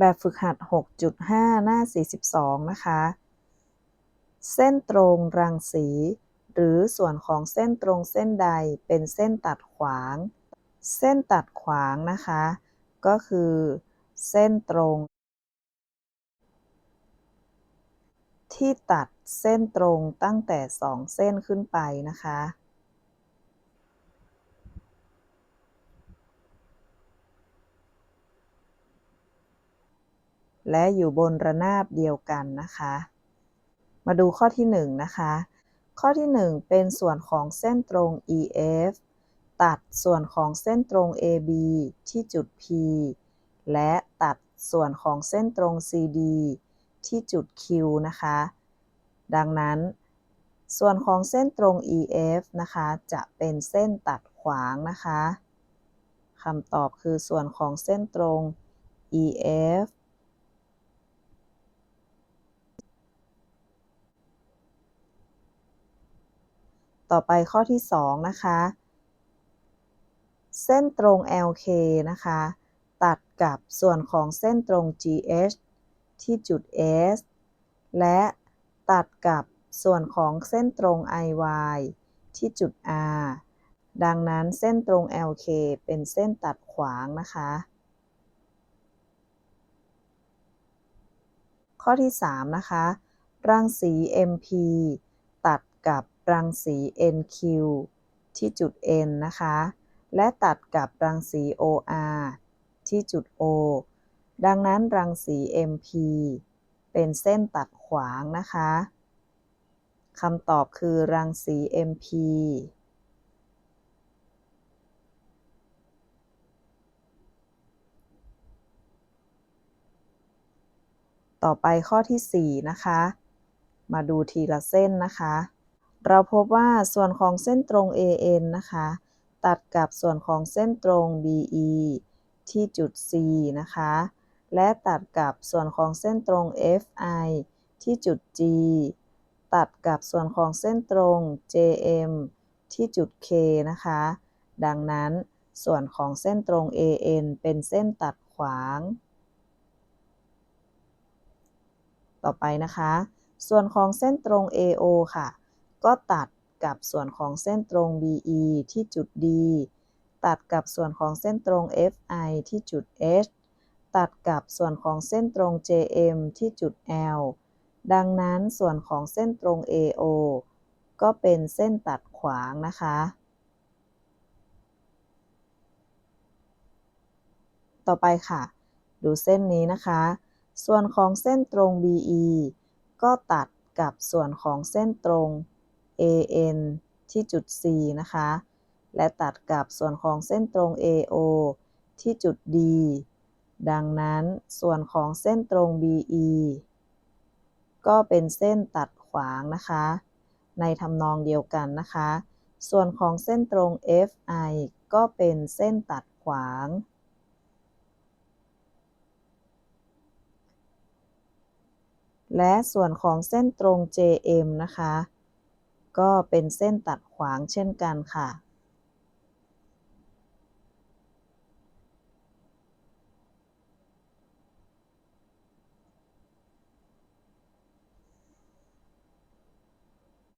แบบฝึกหัด 6.5 หน้า 42 นะคะ เส้นตรงรังสี หรือส่วนของเส้นตรงเส้นใดเป็นเส้นตัดขวาง เส้นตัดขวางนะคะ ก็คือ เส้นตรง ที่ตัดเส้นตรงตั้งแต่ 2 เส้นขึ้นไปนะคะ และอยู่บนระนาบเดียวกันนะคะ มาดูข้อที่1นะคะ ข้อที่ 1 เป็นส่วนของเส้นตรง EF ตัดส่วนของเส้นตรง AB ที่จุด P และตัดส่วนของเส้นตรง CD ที่จุด Q นะคะ ดังนั้น ส่วนของเส้นตรง EF นะคะ จะเป็นเส้นตัดขวางนะคะคำตอบคือส่วนของเส้นตรง EF ต่อไปข้อที่ 2 นะคะ เส้นตรง LK นะคะ ตัดกับส่วนของเส้นตรง GH ที่จุด S และตัดกับส่วนของเส้นตรง IY ที่จุด R ดังนั้นเส้นตรง LK เป็นเส้นตัดขวางนะคะ ข้อที่ 3 นะคะ รังสี MP ตัดกับ รังสี NQ ที่จุด N นะคะ และตัดกับรังสี OR ที่จุด O ดังนั้นรังสี MP เป็นเส้นตัดขวางนะคะคำตอบคือรังสี MP ต่อไปข้อที่ 4 นะคะ มาดูทีละเส้นนะคะ เราพบว่าส่วนของเส้นตรง AN นะคะ ตัดกับส่วนของเส้นตรง BE ที่จุด C นะคะ และตัดกับส่วนของเส้นตรง FI ที่จุด G ตัดกับส่วนของเส้นตรง JM ที่จุด K นะคะ ดังนั้นส่วนของเส้นตรง AN เป็นเส้นตัดขวาง ต่อไปนะคะ ส่วนของเส้นตรง AO ค่ะ ก็ตัดกับส่วนของเส้นตรง BE ที่จุด D ตัดกับส่วนของเส้นตรง FI ที่จุด H ตัดกับส่วนของเส้นตรง JM ที่จุด L ดังนั้นส่วนของเส้นตรง AO ก็เป็นเส้นตัดขวางนะคะ ต่อไปค่ะ ดูเส้นนี้นะคะ ส่วนของเส้นตรง BE ก็ตัดกับส่วนของเส้นตรง AN ที่จุด C นะคะ และตัดกับส่วนของเส้นตรง AO ที่จุด D ดังนั้นส่วนของเส้นตรง BE ก็เป็นเส้นตัดขวางนะคะ ในทำนองเดียวกันนะคะ ส่วนของเส้นตรง FI ก็เป็นเส้นตัดขวาง และส่วนของเส้นตรง JM นะคะ ก็เป็นเส้นตัดขวางเช่นกันค่ะ